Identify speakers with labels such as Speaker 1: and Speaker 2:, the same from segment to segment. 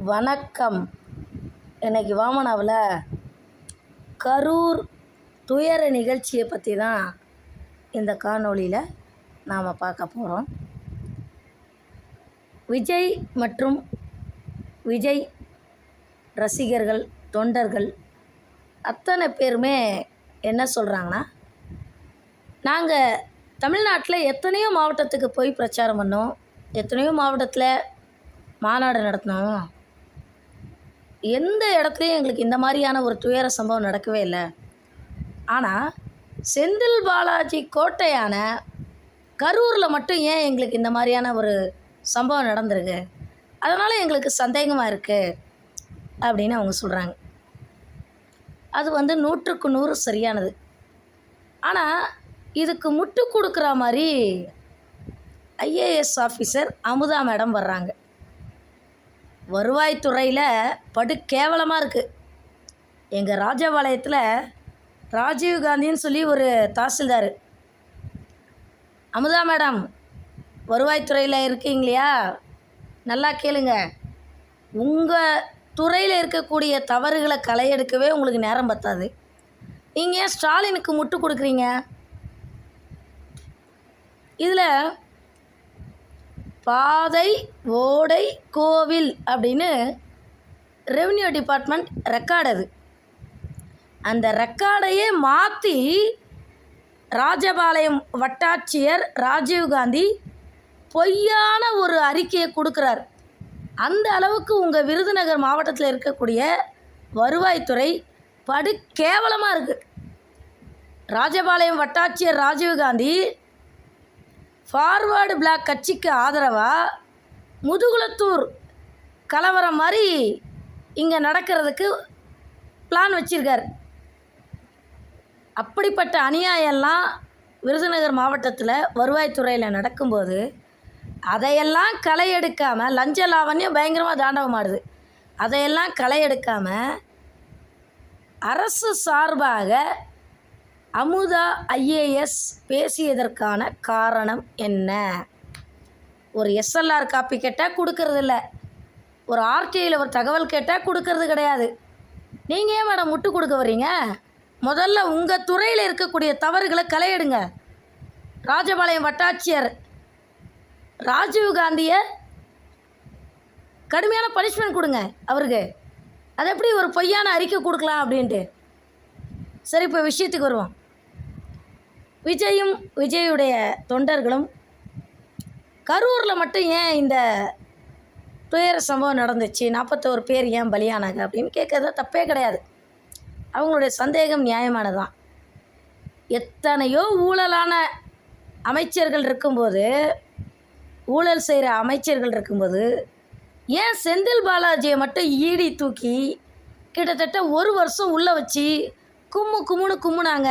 Speaker 1: வணக்கம். இன்றைக்கி வாமனாவில் கரூர் துயர நிகழ்ச்சியை பற்றி தான் இந்த காணொளியில் நாம் பார்க்க போகிறோம் விஜய் மற்றும் விஜய் ரசிகர்கள் தொண்டர்கள் அத்தனை பேருமே என்ன சொல்கிறாங்கன்னா நாங்கள் தமிழ்நாட்டில் எத்தனையோ மாவட்டத்துக்கு போய் பிரச்சாரம் பண்ணோம். எத்தனையோ மாவட்டத்தில் மாநாடு நடத்தினோம். எந்த இடத்துலையும் எங்களுக்கு இந்த மாதிரியான ஒரு துயர சம்பவம் நடக்கவே இல்லை. ஆனால் செந்தில் பாலாஜி கோட்டையான கரூரில் மட்டும் ஏன் எங்களுக்கு இந்த மாதிரியான ஒரு சம்பவம் நடந்திருக்கு? அதனால் எங்களுக்கு சந்தேகமாக இருக்குது அப்படின்னு அவங்க சொல்கிறாங்க அது வந்து நூற்றுக்கு நூறு சரியானது. ஆனால் இதுக்கு முட்டு கொடுக்குற மாதிரி ஐஏஎஸ் ஆஃபீஸர் அமுதா மேடம் வர்றாங்க. வருவாய்த்துறையில் படு கேவலமாக இருக்குது எங்கள் ராஜபாளையத்தில் ராஜீவ் காந்தின்னு சொல்லி ஒரு தாசில்தார். அமுதா மேடம் வருவாய்த்துறையில் இருக்கீங்களா நல்லா கேளுங்க. உங்கள் துறையில் இருக்கக்கூடிய தவறுகளை களையெடுக்கவே உங்களுக்கு நேரம் பத்தாது. நீங்கள் ஏன் ஸ்டாலினுக்கு முட்டு கொடுக்குறீங்க? இதில் பாதை ஓடை கோவில் அப்படின்னு ரெவன்யூ டிபார்ட்மெண்ட் ரெக்கார்டு அது. அந்த ரெக்கார்டையே மாற்றி ராஜபாளையம் வட்டாட்சியர் ராஜீவ்காந்தி பொய்யான ஒரு அறிக்கையை கொடுக்குறார். அந்த அளவுக்கு உங்கள் விருதுநகர் மாவட்டத்தில் இருக்கக்கூடிய வருவாய்த்துறை படு கேவலமாக இருக்குது ராஜபாளையம் வட்டாட்சியர் ராஜீவ்காந்தி ஃபார்வர்டு பிளாக் கட்சிக்கு ஆதரவாக முதுகுளத்தூர் கலவரம் மாதிரி இங்கே நடக்கிறதுக்கு பிளான் வச்சிருக்கார். அப்படிப்பட்ட அநியாயம்லாம் விருதுநகர் மாவட்டத்தில் வருவாய்த்துறையில் நடக்கும்போது அதையெல்லாம் களை எடுக்காமல் லஞ்ச லாவண்யம் பயங்கரமாக தாண்டவமாடுது அதையெல்லாம் களை எடுக்காமல் அரசு சார்பாக அமுதா ஐஏஎஸ் பேசியதற்கான காரணம் என்ன? ஒரு எஸ்எல்ஆர் காப்பி கேட்டால் கொடுக்கறதில்ல ஒரு ஆர்டிஐயில் ஒரு தகவல் கேட்டால் கொடுக்கறது கிடையாது. நீங்கள் ஏன் மேடம் முட்டு கொடுக்க வர்றீங்க? முதல்ல உங்கள் துறையில் இருக்கக்கூடிய தவறுகளை களையிடுங்க. ராஜபாளையம் வட்டாட்சியர் ராஜீவ் காந்தியை கடுமையான பனிஷ்மெண்ட் கொடுங்க அவருக்கு. அது எப்படி ஒரு பொய்யான அறிக்கை கொடுக்கலாம் அப்படின்ட்டு. சரி இப்போ விஷயத்துக்கு வருவோம். விஜயும் விஜயுடைய தொண்டர்களும் கரூரில் மட்டும் ஏன் இந்த துயர சம்பவம் நடந்துச்சு? நாற்பத்தோரு பேர் ஏன் பலியானாங்க அப்படின்னு கேட்குறது தப்பே கிடையாது. அவங்களுடைய சந்தேகம் நியாயமானதுதான். எத்தனையோ ஊழலான அமைச்சர்கள் இருக்கும்போது ஊழல் செய்கிற அமைச்சர்கள் இருக்கும்போது ஏன் செந்தில் பாலாஜியை மட்டும் ஈடி தூக்கி கிட்டத்தட்ட ஒரு வருஷம் உள்ளே வச்சு கும்மு கும்முன்னு கும்முனாங்க?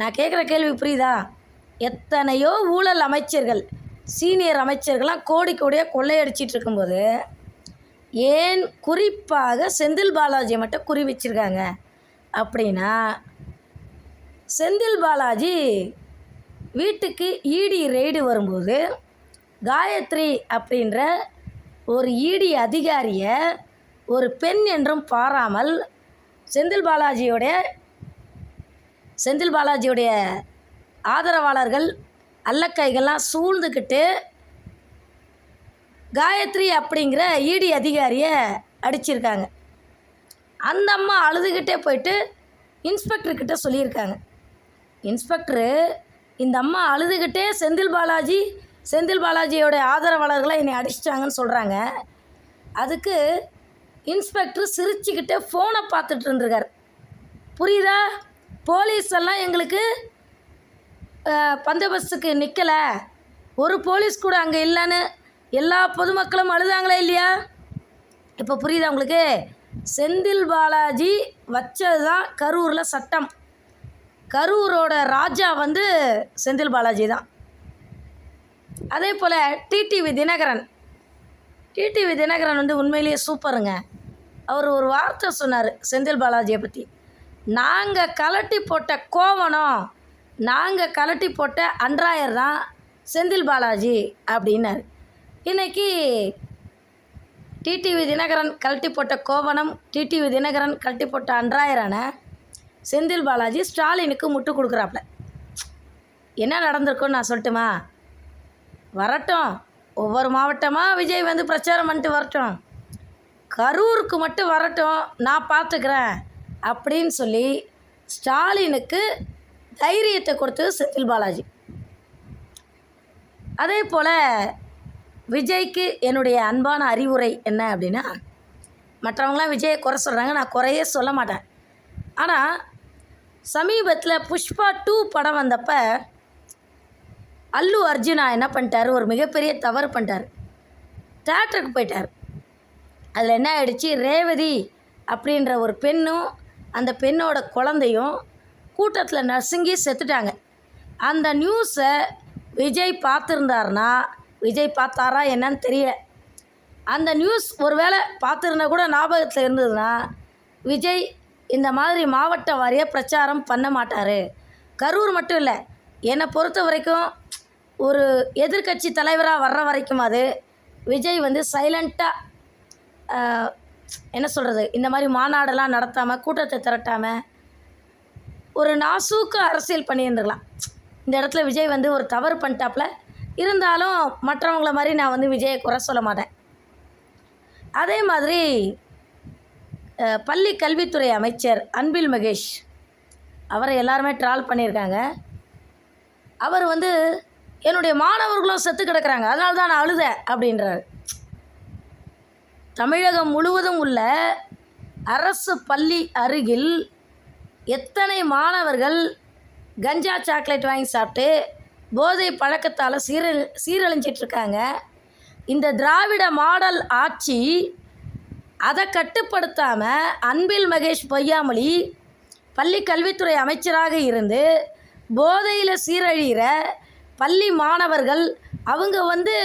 Speaker 1: நான் கேட்குற கேள்வி புரியுதா? எத்தனையோ ஊழல் அமைச்சர்கள் சீனியர் அமைச்சர்கள்லாம் கோடி கோடியாக கொள்ளையடிச்சிட்டு இருக்கும்போது ஏன் குறிப்பாக செந்தில் பாலாஜியை மட்டும் குறி வச்சிருக்காங்க? அப்படின்னா செந்தில் பாலாஜி வீட்டுக்கு இடி ரெய்டு வரும்போது காயத்ரி அப்படின்ற ஒரு ஈடி அதிகாரியை ஒரு பெண் என்றும் பாராமல் செந்தில் பாலாஜியோடைய செந்தில் பாலாஜியுடைய ஆதரவாளர்கள் அல்லக்கைகள்லாம் சூழ்ந்துக்கிட்டு காயத்ரி அப்படிங்கிற இடி அதிகாரியை அடிச்சிருக்காங்க. அந்த அம்மா அழுதுகிட்டே போயிட்டு இன்ஸ்பெக்டர்கிட்ட சொல்லியிருக்காங்க. இன்ஸ்பெக்டரு இந்த அம்மா அழுதுகிட்டே செந்தில் பாலாஜி செந்தில் பாலாஜியோட ஆதரவாளர்களை என்னை அடிச்சிட்டாங்கன்னு சொல்கிறாங்க அதுக்கு இன்ஸ்பெக்டர் சிரிச்சுக்கிட்டே ஃபோனை பார்த்துட்டு இருந்திருக்கார். புரியுதா? போலீஸ் எல்லாம் எங்களுக்கு பந்தோபஸ்துக்கு நிற்கலை ஒரு போலீஸ் கூட அங்கே இல்லைன்னு எல்லா பொதுமக்களும் அழுதாங்களே இல்லையா? இப்போ புரியுதா உங்களுக்கு? செந்தில் பாலாஜி வச்சது தான் கரூரில் சட்டம். கரூரோட ராஜா வந்து செந்தில் பாலாஜி தான். அதே போல் டிடிவி தினகரன். டிடிவி தினகரன் வந்து உண்மையிலேயே சூப்பருங்க. அவர் ஒரு வார்த்தை சொன்னார் செந்தில் பாலாஜியை பற்றி நாங்கள் கலட்டி போட்ட கோவணம் நாங்கள் கலட்டி போட்ட அன்றாயர் தான் செந்தில் பாலாஜி அப்படின்னாரு. இன்னைக்கு டிடிவி தினகரன் கழட்டி போட்ட கோவணம் டிடிவி தினகரன் கழட்டி போட்ட அன்றாயரான செந்தில் பாலாஜி ஸ்டாலினுக்கு முட்டு கொடுக்குறாப்புல என்ன நடந்திருக்குன்னு நான் சொல்லட்டுமா? வரட்டும். ஒவ்வொரு மாவட்டமாக விஜய் வந்து பிரச்சாரம் பண்ணிட்டு வரட்டும். கரூருக்கு மட்டும் வரட்டும். நான் பார்த்துக்கிறேன். அப்படின்னு சொல்லி ஸ்டாலினுக்கு தைரியத்தை கொடுத்தது செந்தில் பாலாஜி. அதே போல் விஜய்க்கு என்னுடைய அன்பான அறிவுரை என்ன அப்படின்னா மற்றவங்களாம் விஜயை குறை சொல்கிறாங்க நான் குறையே சொல்ல மாட்டேன். ஆனால் சமீபத்தில் புஷ்பா டூ படம் வந்தப்போ அல்லு அர்ஜுனா என்ன பண்ணிட்டாரு? ஒரு மிகப்பெரிய தவறு பண்ணிட்டார். தேட்டருக்கு போயிட்டார். அதில் என்ன ஆகிடுச்சு ரேவதி அப்படின்ற ஒரு பெண்ணும் அந்த பெண்ணோட குழந்தையும் கூட்டத்தில் நசுங்கி செத்துட்டாங்க. அந்த நியூஸை விஜய் பார்த்துருந்தாருனா விஜய் பார்த்தாரா என்னன்னு தெரியல. அந்த நியூஸ் ஒருவேளை பார்த்துருந்தா கூட ஞாபகத்தில் இருந்ததுன்னா விஜய் இந்த மாதிரி மாவட்ட வாரியாக பிரச்சாரம் பண்ண மாட்டார். கரூர் மட்டும் இல்லை என்னை பொறுத்த வரைக்கும் ஒரு எதிர்க்கட்சி தலைவராக வர்ற வரைக்கும் அது விஜய் வந்து சைலண்ட்டாக என்ன சொல்கிறது இந்த மாதிரி மாநாடெல்லாம் நடத்தாமல் கூட்டத்தை திரட்டாமல் ஒரு நாசூக்கு அரசியல் பண்ணியிருந்துருக்கலாம் இந்த இடத்துல விஜய் வந்து ஒரு தவறு பண்ணிட்டாப்புல இருந்தாலும் மற்றவங்கள மாதிரி நான் வந்து விஜயை குறை சொல்ல மாட்டேன். அதே மாதிரி பள்ளி கல்வித்துறை அமைச்சர் அன்பில் மகேஷ் அவரை எல்லாருமே ட்ரால் பண்ணியிருக்காங்க. அவர் வந்து என்னுடைய மாணவர்களும் செத்து கிடக்கிறாங்க. அதனால தான் நான் அழுதேன் அப்படின்றார். தமிழகம் முழுவதும் உள்ள அரசு பள்ளி அருகில் எத்தனை மாணவர்கள் கஞ்சா சாக்லேட் வாங்கி சாப்பிட்டு போதை பழக்கத்தால் சீரழி சீரழிஞ்சிட்ருக்காங்க? இந்த திராவிட மாடல் ஆட்சி அதை கட்டுப்படுத்தாமல் அன்பில் மகேஷ் பொய்யாமொழி பள்ளி கல்வித்துறை அமைச்சராக இருந்து போதையில் சீரழிகிற பள்ளி மாணவர்கள் அவங்க வந்து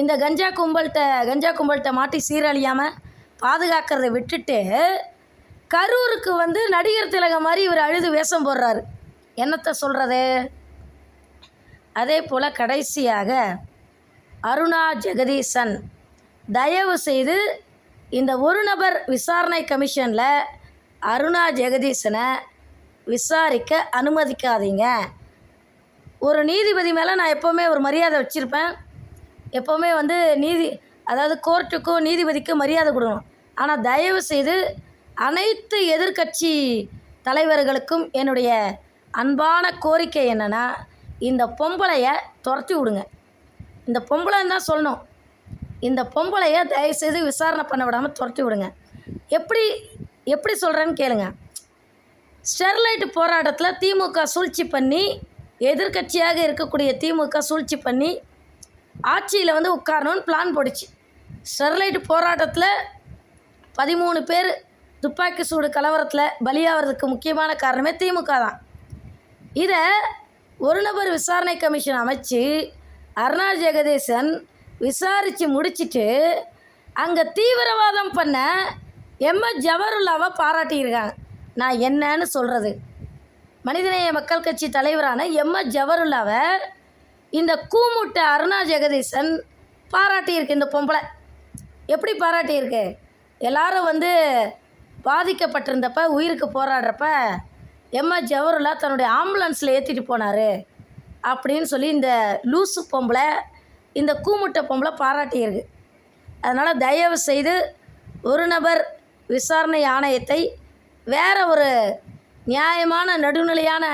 Speaker 1: இந்த கஞ்சா கும்பல்கிட்ட கஞ்சா கும்பல்கிட்ட மாட்டி சீரழியாமல் பாதுகாக்கிறத விட்டுட்டு கரூருக்கு வந்து நடிகர் திலகம் மாதிரி இவர் அழுது வேஷம் போடுறாரு. என்னத்தை சொல்கிறது அதே போல் கடைசியாக அருணா ஜெகதீசன் தயவு செய்து இந்த ஒரு நபர் விசாரணை கமிஷனில் அருணா ஜெகதீசனை விசாரிக்க அனுமதிக்காதீங்க. ஒரு நீதிபதி மேலே நான் எப்போவுமே ஒரு மரியாதை வச்சுருப்பேன். எப்போவுமே வந்து நீதி அதாவது கோர்ட்டுக்கும் நீதிபதிக்கும் மரியாதை கொடுக்கணும். ஆனால் தயவு செய்து அனைத்து எதிர்க்கட்சி தலைவர்களுக்கும் என்னுடைய அன்பான கோரிக்கை என்னென்னா இந்த பொம்பளைய துரத்தி விடுங்க. இந்த பொம்பளைன்னு தான் சொல்லணும். இந்த பொம்பளைய தயவுசெய்து விசாரணை பண்ண விடாமல் துரத்தி விடுங்க. எப்படி எப்படி சொல்கிறேன்னு கேளுங்க. ஸ்டெர்லைட் போராட்டத்தில் திமுக சூழ்ச்சி பண்ணி எதிர்க்கட்சியாக இருக்கக்கூடிய திமுக சூழ்ச்சி பண்ணி ஆட்சியில் வந்து உட்காரணும்னு பிளான் போடுச்சு ஸ்டெர்லைட் போராட்டத்தில் பதிமூணு பேர் துப்பாக்கி சூடு கலவரத்தில் பலியாகிறதுக்கு முக்கியமான காரணமே திமுக தான். இதை ஒரு நபர் விசாரணை கமிஷன் அமைச்சு அருணா ஜெகதீசன் விசாரித்து முடிச்சிட்டு அங்கே தீவிரவாதம் பண்ண எம்எஸ் ஜவஹர்லாவை பாராட்டியிருக்காங்க. நான் என்னன்னு சொல்கிறது மனிதநேய மக்கள் கட்சி தலைவரான எம்எஸ் ஜவஹர்லாவை இந்த கூமுட்ட அருணா ஜெகதீசன் பாராட்டியிருக்கு இந்த பொம்பளை. எப்படி பாராட்டியிருக்கு? எல்லாரும் வந்து பாதிக்கப்பட்டிருந்தப்ப உயிருக்கு போராடுறப்ப எம்மா ஜவஹர்லா தன்னுடைய ஆம்புலன்ஸில் ஏற்றிட்டு போனார் அப்படின்னு சொல்லி இந்த லூசு பொம்பளை இந்த கூமுட்டை பொம்பளை பாராட்டியிருக்கு. அதனால் தயவு செய்து ஒரு நபர் விசாரணை ஆணையத்தை வேற ஒரு நியாயமான நடுநிலையான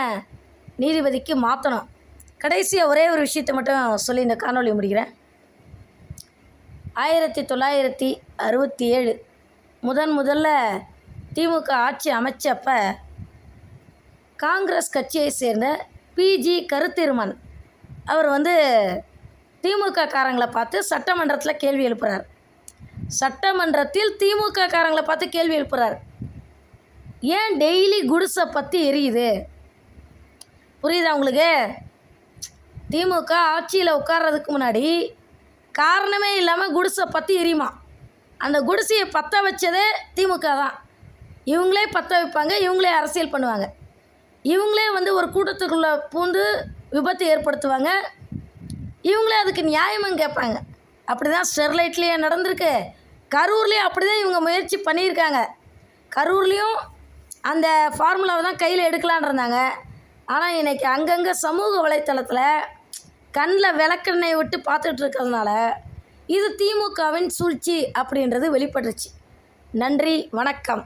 Speaker 1: நீதிபதிக்கு மாற்றணும் கடைசியாக ஒரே ஒரு விஷயத்தை மட்டும் சொல்லி இந்த காணொலி முடிக்கிறேன். ஆயிரத்தி தொள்ளாயிரத்தி அறுபத்தி ஏழு முதன் முதல்ல திமுக ஆட்சி அமைச்சப்ப காங்கிரஸ் கட்சியை சேர்ந்த பிஜி கருத்திருமன் அவர் வந்து திமுக காரங்களை பார்த்து சட்டமன்றத்தில் கேள்வி எழுப்புறார். சட்டமன்றத்தில் திமுக காரங்களை பார்த்து கேள்வி எழுப்புறார். ஏன் டெய்லி குடிசை பற்றி எரியுது? புரியுதா உங்களுக்கு? திமுக ஆட்சியில் உட்கார்றதுக்கு முன்னாடி காரணமே இல்லாமல் குடிசை பற்றி எரியுமா? அந்த குடிசையை பற்ற வச்சதே திமுக தான். இவங்களே பற்ற வைப்பாங்க இவங்களே அரசியல் பண்ணுவாங்க. இவங்களே வந்து ஒரு கூட்டத்துக்குள்ளே பூந்து விபத்து ஏற்படுத்துவாங்க. இவங்களே அதுக்கு நியாயமும் கேட்பாங்க. அப்படி தான் ஸ்டெர்லைட்லேயே நடந்திருக்கு. கரூர்லேயும் அப்படி தான் இவங்க முயற்சி பண்ணியிருக்காங்க. கரூர்லேயும் அந்த ஃபார்முலாவை தான் கையில் எடுக்கலான் இருந்தாங்க. ஆனால் இன்றைக்கி அங்கங்கே சமூக வலைத்தளத்தில் கண்ணில் விளக்கெண்ணெய் விட்டு பார்த்துட்டு இருக்கிறதுனால இது திமுகவின் சூழ்ச்சி அப்படின்றது வெளிப்பட்டுருச்சு. நன்றி வணக்கம்.